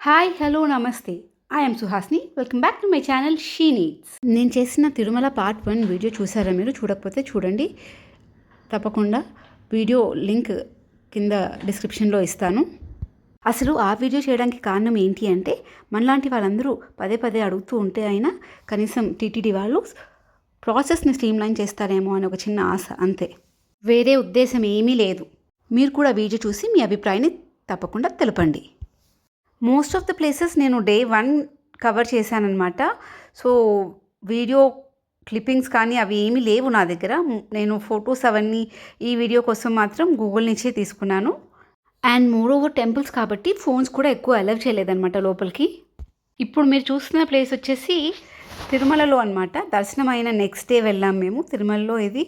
Hi hello నమస్తే. I'm Suhasni. Welcome back to my channel she needs నేను చేసిన Tirumala part one video చూసారా మీరు? చూడకపోతే చూడండి. తప్పకుండా వీడియో లింక్ కింద డిస్క్రిప్షన్లో ఇస్తాను. అసలు ఆ వీడియో చేయడానికి కారణం ఏంటి అంటే మనలాంటి వాళ్ళందరూ పదే పదే అడుగుతూ ఉంటే అయినా కనీసం టీటీడీ వాళ్ళు ప్రాసెస్ని స్ట్రీమ్లైన్ చేస్తారేమో అని ఒక చిన్న ఆశ అంతే. వేరే ఉద్దేశం ఏమీ లేదు. మీరు కూడా వీడియో చూసి మీ అభిప్రాయాన్ని తప్పకుండా తెలపండి. మోస్ట్ ఆఫ్ ద ప్లేసెస్ నేను డే వన్ కవర్ చేశానమాట సో వీడియో క్లిప్పింగ్స్ కానీ అవి ఏమీ లేవు నా దగ్గర. నేను ఫొటోస్ అవన్నీ ఈ వీడియో కోసం మాత్రం గూగుల్ నుంచే తీసుకున్నాను. అండ్ మోర్ ఓవర్ టెంపుల్స్ కాబట్టి ఫోన్స్ కూడా ఎక్కువ అలవ్ చేయలేదన్నమాట లోపలికి. ఇప్పుడు మీరు చూస్తున్న ప్లేస్ వచ్చేసి తిరుమలలో అనమాట దర్శనం అయిన నెక్స్ట్ డే వెళ్ళాం మేము. తిరుమలలో ఇది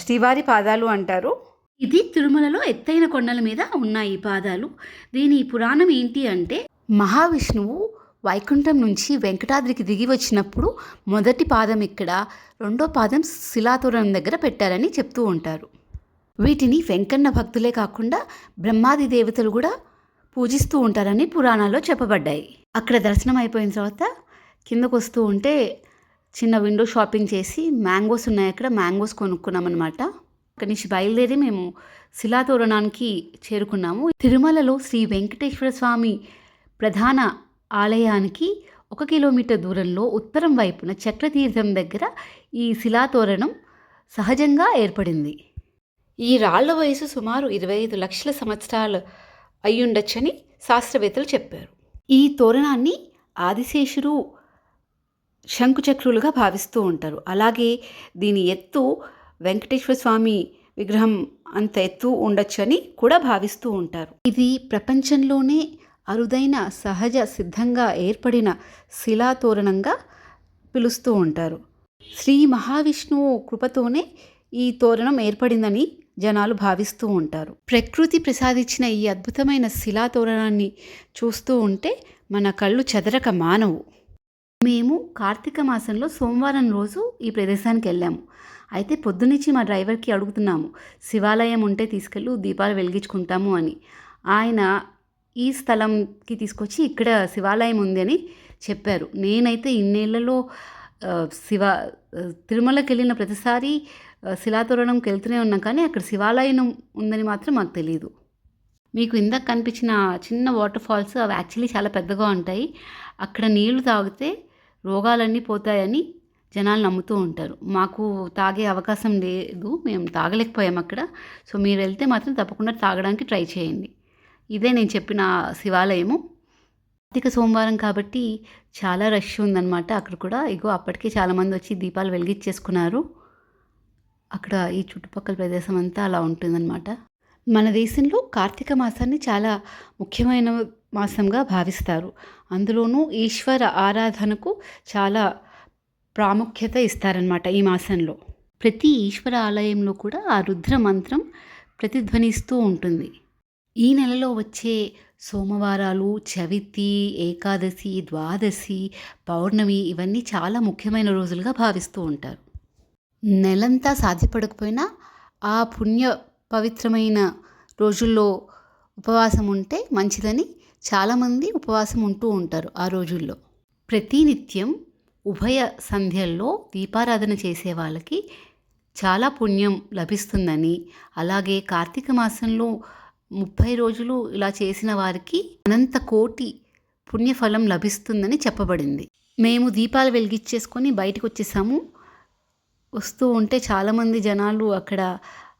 శ్రీవారి పాదాలు అంటారు. ఇది తిరుమలలో ఎత్తైన కొండల మీద ఉన్నాయి ఈ పాదాలు. దీని పురాణం ఏంటి అంటే మహావిష్ణువు వైకుంఠం నుంచి వెంకటాద్రికి దిగి వచ్చినప్పుడు మొదటి పాదం ఇక్కడ రెండో పాదం శిలాతోరణం దగ్గర పెట్టారని చెప్తూ ఉంటారు. వీటిని వెంకన్న భక్తులే కాకుండా బ్రహ్మాది దేవతలు కూడా పూజిస్తూ ఉంటారని పురాణాల్లో చెప్పబడ్డాయి. అక్కడ దర్శనం అయిపోయిన తర్వాత కిందకు వస్తూ ఉంటే చిన్న విండో షాపింగ్ చేసి మ్యాంగోస్ ఉన్నాయి అక్కడ మ్యాంగోస్ కొనుక్కున్నాం అనమాట అక్కడి నుంచి బయలుదేరి మేము శిలాతోరణానికి చేరుకున్నాము. తిరుమలలో శ్రీ వెంకటేశ్వర స్వామి ప్రధాన ఆలయానికి ఒక కిలోమీటర్ దూరంలో ఉత్తరం వైపున చక్రతీర్థం దగ్గర ఈ శిలాతోరణం సహజంగా ఏర్పడింది. ఈ రాళ్ళ వయసు సుమారు ఇరవై ఐదు లక్షల సంవత్సరాలు అయ్యుండొచ్చని శాస్త్రవేత్తలు చెప్పారు. ఈ తోరణాన్ని ఆదిశేషుడు శంకుచక్రులుగా భావిస్తూ ఉంటారు. అలాగే దీని ఎత్తు వెంకటేశ్వర స్వామి విగ్రహం అంత ఎత్తు ఉండొచ్చని కూడా భావిస్తూ ఉంటారు. ఇది ప్రపంచంలోనే అరుదైన సహజ సిద్ధంగా ఏర్పడిన శిలాతోరణంగా పిలుస్తూ ఉంటారు. శ్రీ మహావిష్ణువు కృపతోనే ఈ తోరణం ఏర్పడిందని జనాలు భావిస్తూ ఉంటారు. ప్రకృతి ప్రసాదించిన ఈ అద్భుతమైన శిలాతోరణాన్ని చూస్తూ ఉంటే మన కళ్ళు చెదరక మానవు. మేము కార్తీక మాసంలో సోమవారం రోజు ఈ ప్రదేశానికి వెళ్ళాము. అయితే పొద్దునుంచి మా డ్రైవర్కి అడుగుతున్నాము శివాలయం ఉంటే తీసుకెళ్ళు దీపాలు వెలిగించుకుంటాము అని. ఆయన ఈ స్థలంకి తీసుకొచ్చి ఇక్కడ శివాలయం ఉంది అని చెప్పారు. నేనైతే ఇన్నేళ్ళలో శివ తిరుమలకి వెళ్ళిన ప్రతిసారి శిలాతోరణంకి వెళ్తూనే ఉన్నాం కానీ అక్కడ శివాలయం ఉందని మాత్రం మాకు తెలియదు మీకు ఇందాక కనిపించిన చిన్న వాటర్ ఫాల్స్ అవి యాక్చువల్లీ చాలా పెద్దగా ఉంటాయి. అక్కడ నీళ్ళు తాగితే రోగాలన్నీ పోతాయని జనాలు నమ్ముతూ ఉంటారు. మాకు తాగే అవకాశం లేదు. మేము తాగలేకపోయాం అక్కడ. సో మీరు వెళ్తే మాత్రం తప్పకుండా తాగడానికి ట్రై చేయండి. ఇదే నేను చెప్పిన శివాలయము. కార్తీక సోమవారం కాబట్టి చాలా రష్ ఉందన్నమాట అక్కడ కూడా. ఇగో అప్పటికే చాలామంది వచ్చి దీపాలు వెలిగించేసుకున్నారు. అక్కడ ఈ చుట్టుపక్కల ప్రదేశం అంతా అలా ఉంటుందన్నమాట. మన దేశంలో కార్తీక మాసాన్ని చాలా ముఖ్యమైన మాసంగా భావిస్తారు. అందులోనూ ఈశ్వర ఆరాధనకు చాలా ప్రాముఖ్యత ఇస్తారనమాట ఈ మాసంలో. ప్రతి ఈశ్వర ఆలయంలో కూడా ఆ రుద్ర మంత్రం ప్రతిధ్వనిస్తూ ఉంటుంది. ఈ నెలలో వచ్చే సోమవారాలు చవితి ఏకాదశి ద్వాదశి పౌర్ణమి ఇవన్నీ చాలా ముఖ్యమైన రోజులుగా భావిస్తూ ఉంటారు. నెలంతా సాధ్యపడకపోయినా ఆ పుణ్య పవిత్రమైన రోజుల్లో ఉపవాసం ఉంటే మంచిదని చాలామంది ఉపవాసం ఉంటూ ఉంటారు ఆ రోజుల్లో. ప్రతినిత్యం ఉభయ సంధ్యల్లో దీపారాధన చేసే వాళ్ళకి చాలా పుణ్యం లభిస్తుందని. అలాగే కార్తీక మాసంలో ముప్పై రోజులు ఇలా చేసిన వారికి అనంత కోటి పుణ్యఫలం లభిస్తుందని చెప్పబడింది. మేము దీపాలు వెలిగించేసుకొని బయటకు వచ్చేసాము వస్తూ ఉంటే చాలామంది జనాలు అక్కడ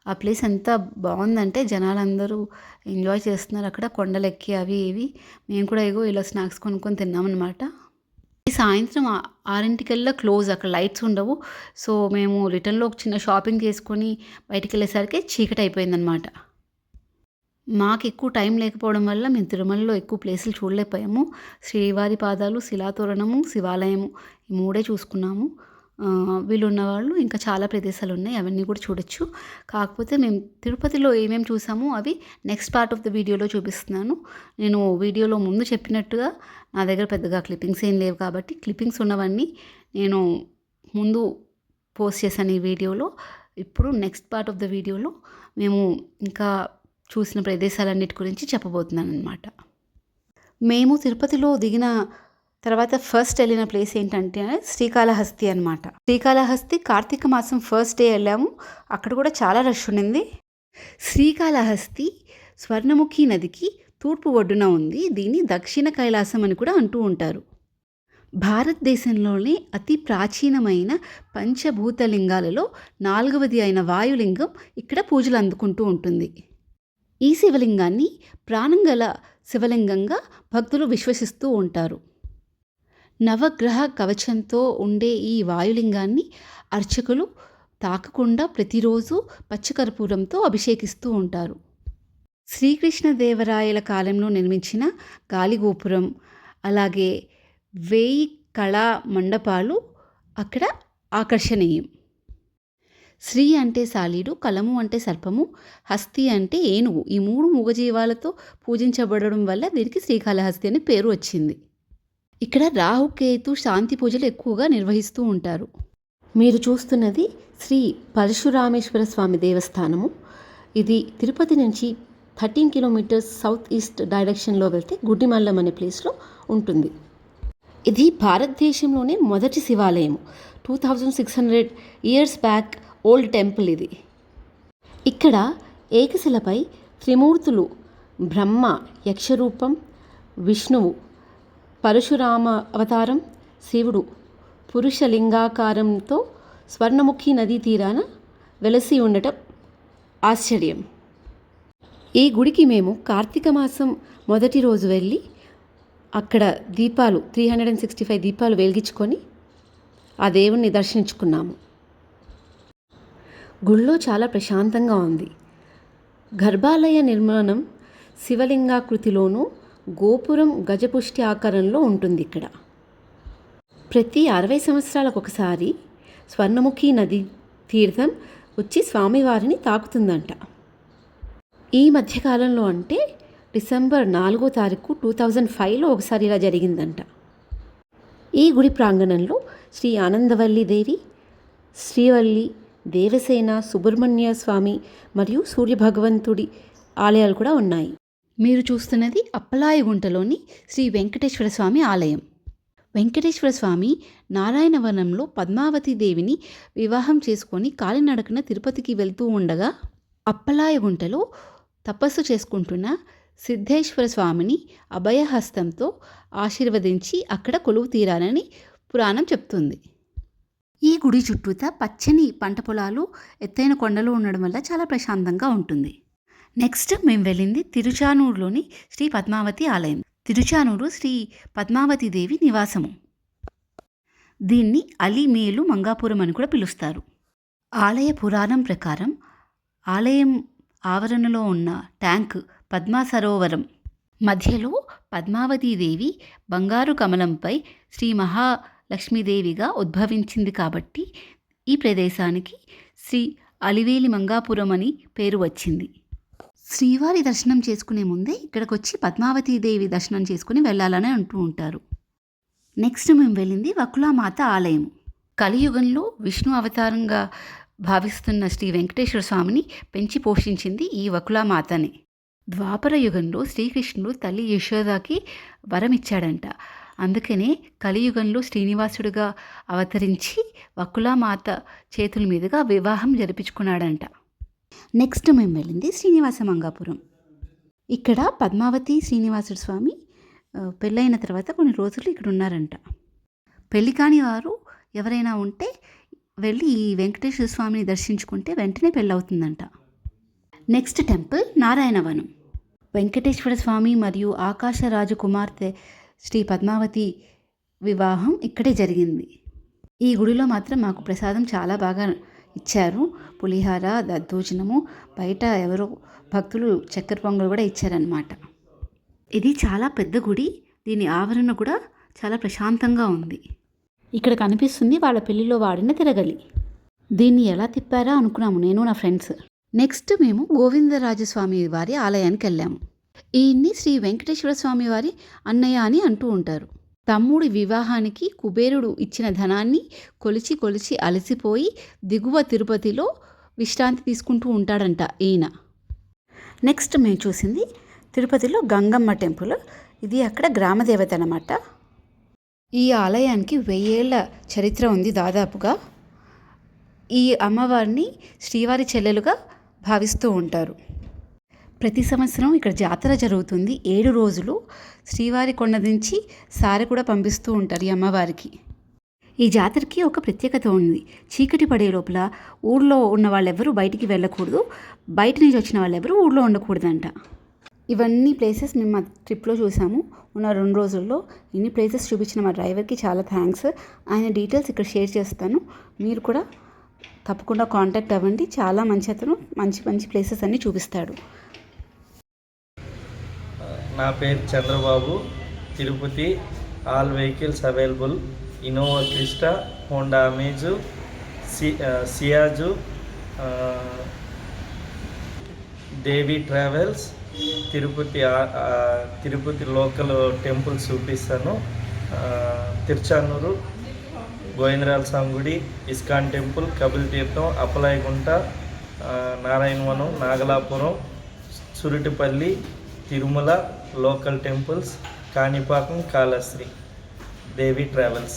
ఆ ప్లేస్ ఎంత బాగుందంటే జనాలందరూ ఎంజాయ్ చేస్తున్నారు. అక్కడ కొండలెక్కి అవి ఇవి. మేము కూడా ఏగో ఇలా స్నాక్స్ కొనుక్కొని తిన్నామన్నమాట. సాయంత్రం ఆరింటికల్లా క్లోజ్ అక్కడ లైట్స్ ఉండవు. సో మేము రిటర్న్లో ఒక చిన్న షాపింగ్ చేసుకొని బయటికి వెళ్ళేసరికి చీకటి అయిపోయిందనమాట మాకు ఎక్కువ టైం లేకపోవడం వల్ల మేము తిరుమలలో ఎక్కువ ప్లేసులు చూడలేకపోయాము. శ్రీవారి పాదాలు శిలాతోరణము శివాలయము ఈ మూడే చూసుకున్నాము. వీళ్ళు ఉన్నవాళ్ళు ఇంకా చాలా ప్రదేశాలు ఉన్నాయి అవన్నీ కూడా చూడొచ్చు. కాకపోతే మేము తిరుపతిలో ఏమేమి చూసామో అవి నెక్స్ట్ పార్ట్ ఆఫ్ ద వీడియోలో చూపిస్తున్నాను. నేను వీడియోలో ముందు చెప్పినట్టుగా నా దగ్గర పెద్దగా క్లిప్పింగ్స్ ఏం లేవు కాబట్టి క్లిప్పింగ్స్ ఉన్నవన్నీ నేను ముందు పోస్ట్ చేశాను ఈ వీడియోలో. ఇప్పుడు నెక్స్ట్ పార్ట్ ఆఫ్ ద వీడియోలో మేము ఇంకా చూసిన ప్రదేశాలన్నిటి గురించి చెప్పబోతున్నాను అనమాట మేము తిరుపతిలో దిగిన తర్వాత ఫస్ట్ వెళ్ళిన ప్లేస్ ఏంటంటే శ్రీకాళహస్తి అనమాట శ్రీకాళహస్తి కార్తీక మాసం ఫస్ట్ డే వెళ్ళాము. అక్కడ కూడా చాలా రష్ ఉండింది. శ్రీకాళహస్తి స్వర్ణముఖి నదికి తూర్పు ఒడ్డున ఉంది. దీన్ని దక్షిణ కైలాసం అని కూడా అంటూ ఉంటారు. భారతదేశంలోనే అతి ప్రాచీనమైన పంచభూతలింగాలలో నాలుగవది అయిన వాయులింగం ఇక్కడ పూజలు అందుకుంటూ ఉంటుంది. ఈ శివలింగాన్ని ప్రాణంగల శివలింగంగా భక్తులు విశ్వసిస్తూ ఉంటారు. నవగ్రహ కవచంతో ఉండే ఈ వాయులింగాన్ని అర్చకులు తాకకుండా ప్రతిరోజు పచ్చకర్పూరంతో అభిషేకిస్తూ ఉంటారు. శ్రీకృష్ణదేవరాయల కాలంలో నిర్మించిన గాలిగోపురం అలాగే వేయి కళా మండపాలు అక్కడ ఆకర్షణీయం. శ్రీ అంటే సాలీడు కలము అంటే సర్పము హస్తి అంటే ఏనుగు. ఈ మూడు మూగజీవాలతో పూజించబడడం వల్ల దీనికి శ్రీకాళహస్తి అని పేరు వచ్చింది. ఇక్కడ రాహుకేతు శాంతి పూజలు ఎక్కువగా నిర్వహిస్తూ ఉంటారు. మీరు చూస్తున్నది శ్రీ పరశురామేశ్వర స్వామి దేవస్థానము. ఇది తిరుపతి నుంచి థర్టీన్ కిలోమీటర్స్ సౌత్ ఈస్ట్ డైరెక్షన్లో వెళ్తే గుడ్డిమల్లం అనే ప్లేస్లో ఉంటుంది. ఇది భారతదేశంలోనే మొదటి శివాలయం two thousand six hundred years back old temple ఇది. ఇక్కడ ఏకశిలపై త్రిమూర్తులు బ్రహ్మ యక్షరూపం విష్ణువు పరశురామ అవతారం శివుడు పురుషలింగాకారంతో స్వర్ణముఖి నదీ తీరాన వెలసి ఉండటం ఆశ్చర్యం. ఈ గుడికి మేము కార్తీక మాసం మొదటి రోజు వెళ్ళి అక్కడ దీపాలు three hundred and sixty five దీపాలు వెలిగించుకొని ఆ దేవుణ్ణి దర్శించుకున్నాము. గుళ్ళో చాలా ప్రశాంతంగా ఉంది. గర్భాలయ నిర్మాణం శివలింగాకృతిలోనూ గోపురం గజపుష్టి ఆకారంలో ఉంటుంది ఇక్కడ. ప్రతి అరవై సంవత్సరాలకు ఒకసారి స్వర్ణముఖి నది తీర్థం వచ్చి స్వామివారిని తాకుతుందంట. ఈ మధ్యకాలంలో అంటే డిసెంబర్ నాలుగో తారీఖు టూ థౌజండ్ ఫైవ్లో ఒకసారి ఇలా జరిగిందంట. ఈ గుడి ప్రాంగణంలో శ్రీ ఆనందవల్లి దేవి శ్రీవల్లి దేవసేన సుబ్రహ్మణ్య స్వామి మరియు సూర్యభగవంతుడి ఆలయాలు కూడా ఉన్నాయి. మీరు చూస్తున్నది అప్పలాయగుంటలోని శ్రీ వెంకటేశ్వర స్వామి ఆలయం. వెంకటేశ్వర స్వామి నారాయణవనంలో పద్మావతి దేవిని వివాహం చేసుకొని కాలినడకన తిరుపతికి వెళ్తూ ఉండగా అప్పలాయగుంటలో తపస్సు చేసుకుంటున్న సిద్ధేశ్వర స్వామిని అభయహస్తంతో ఆశీర్వదించి అక్కడ కొలువు తీరాలని పురాణం చెప్తుంది. ఈ గుడి చుట్టూత పచ్చని పంట పొలాలు ఎత్తైన కొండలు ఉండడం వల్ల చాలా ప్రశాంతంగా ఉంటుంది. నెక్స్ట్ మేము వెళ్ళింది తిరుచానూరులోని శ్రీ పద్మావతి ఆలయం. తిరుచానూరు శ్రీ పద్మావతి దేవి నివాసము. దీన్ని అలిమేలు మంగాపురం అని కూడా పిలుస్తారు. ఆలయ పురాణం ప్రకారం ఆలయం ఆవరణలో ఉన్న ట్యాంక్ పద్మా సరోవరం మధ్యలో పద్మావతీదేవి బంగారు కమలంపై శ్రీ మహాలక్ష్మీదేవిగా ఉద్భవించింది కాబట్టి ఈ ప్రదేశానికి శ్రీ అలివేలి మంగాపురం అని పేరు వచ్చింది. శ్రీవారి దర్శనం చేసుకునే ముందే ఇక్కడికి వచ్చి పద్మావతీదేవి దర్శనం చేసుకుని వెళ్ళాలని అంటూ ఉంటారు. నెక్స్ట్ మేము వెళ్ళింది వకులామాత ఆలయం. కలియుగంలో విష్ణు అవతారంగా భావిస్తున్న శ్రీ వెంకటేశ్వర స్వామిని పెంచి పోషించింది ఈ వకులామాతనే. ద్వాపర యుగంలో శ్రీకృష్ణుడు తల్లి యశోదాకి వరమిచ్చాడంట. అందుకనే కలియుగంలో శ్రీనివాసుడిగా అవతరించి వకులామాత చేతుల మీదుగా వివాహం జరిపించుకున్నాడంట. నెక్స్ట్ మేము వెళ్ళింది శ్రీనివాస మంగాపురం. ఇక్కడ పద్మావతి శ్రీనివాసుడు స్వామి పెళ్ళైన తర్వాత కొన్ని రోజులు ఇక్కడ ఉన్నారంట. పెళ్ళి కాని వారు ఎవరైనా ఉంటే వెళ్ళి ఈ వెంకటేశ్వర స్వామిని దర్శించుకుంటే వెంటనే పెళ్ళవుతుందంట నెక్స్ట్ టెంపుల్ నారాయణవనం. వెంకటేశ్వర స్వామి మరియు ఆకాశరాజు కుమార్తె శ్రీ పద్మావతి వివాహం ఇక్కడే జరిగింది. ఈ గుడిలో మాత్రం మాకు ప్రసాదం చాలా బాగా ఇచ్చారు. పులిహార దద్దోజనము బయట ఎవరో భక్తులు చక్కెర పొంగలు కూడా ఇచ్చారనమాట ఇది చాలా పెద్ద గుడి. దీని ఆవరణ కూడా చాలా ప్రశాంతంగా ఉంది. ఇక్కడ కనిపిస్తుంది వాళ్ళ పెళ్ళిలో వాడిన తిరగలి. దీన్ని ఎలా తిప్పారా అనుకున్నాము నేను నా ఫ్రెండ్స్. నెక్స్ట్ మేము గోవిందరాజస్వామి వారి ఆలయానికి వెళ్ళాము. ఈయన్ని శ్రీ వెంకటేశ్వర స్వామి వారి అన్నయ్య అని అంటూ ఉంటారు. తమ్ముడి వివాహానికి కుబేరుడు ఇచ్చిన ధనాన్ని కొలిచి కొలిచి అలసిపోయి దిగువ తిరుపతిలో విశ్రాంతి తీసుకుంటూ ఉంటాడంట ఈయన. నెక్స్ట్ మేము చూసింది తిరుపతిలో గంగమ్మ టెంపుల్. ఇది అక్కడ గ్రామదేవత అనమాట ఈ ఆలయానికి వెయ్యేళ్ళ చరిత్ర ఉంది దాదాపుగా. ఈ అమ్మవారిని శ్రీవారి చెల్లెలుగా భావిస్తూ ఉంటారు. ప్రతి సంవత్సరం ఇక్కడ జాతర జరుగుతుంది. ఏడు రోజులు శ్రీవారి కొండ నుంచి సారి కూడా పంపిస్తూ ఉంటారు ఈ అమ్మవారికి. ఈ జాతరకి ఒక ప్రత్యేకత ఉంది. చీకటి పడే లోపల ఊళ్ళో ఉన్న వాళ్ళెవరూ బయటికి వెళ్ళకూడదు. బయట నుంచి వచ్చిన వాళ్ళెవరూ ఊళ్ళో ఉండకూడదంట. ఇవన్నీ ప్లేసెస్ మేము మా ట్రిప్లో చూసాము. ఉన్న రెండు రోజుల్లో ఇన్ని ప్లేసెస్ చూపించిన మా డ్రైవర్కి చాలా థ్యాంక్స్ ఆయన డీటెయిల్స్ ఇక్కడ షేర్ చేస్తాను. మీరు కూడా తప్పకుండా కాంటాక్ట్ అవ్వండి. చాలా మంచి అతను మంచి మంచి ప్లేసెస్ అన్నీ చూపిస్తాడు. నా పేరు Chandrababu. Tirupati all vehicles available. Innova Crysta Honda Amaze C Ciaz ఆ, Devi travels Tirupati Tirupati local temples చూపిస్తాను. తిరుచానూరు గోవిందరాల స్వామి గుడి ISKCON temple Kapil Theertham Appalayagunta Narayanavanam Nagalapuram Surutupalli Tirumala local temples Kanipakam Kalashri Devi travels.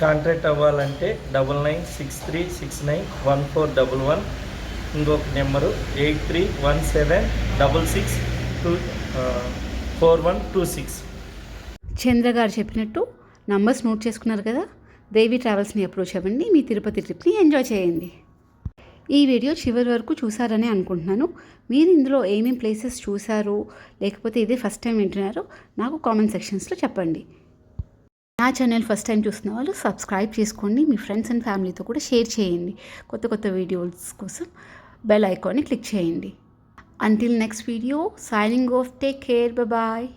Contact అవ్వాలంటే double nine six three six nine one four double one. ఇంకొక number eight three one seven double six two four one two six. Chandra garu చెప్పినట్టు numbers note చేసుకున్నారు కదా? దేవి ట్రావెల్స్ని approach అవ్వండి మీ తిరుపతి ట్రిప్ని enjoy చేయండి. ఈ video చివరి వరకు చూసారని అనుకుంటున్నాను. మీరు ఇందులో ఏమేం ప్లేసెస్ చూసారు లేకపోతే ఇదే ఫస్ట్ టైం వింటున్నారో నాకు కామెంట్ సెక్షన్స్లో చెప్పండి. నా ఛానల్ ఫస్ట్ టైం చూస్తున్న వాళ్ళు సబ్స్క్రైబ్ చేసుకోండి. మీ ఫ్రెండ్స్ అండ్ ఫ్యామిలీతో కూడా షేర్ చేయండి. కొత్త కొత్త వీడియోస్ కోసం బెల్ ఐకాన్ని క్లిక్ చేయండి. Until next video signing off take care bye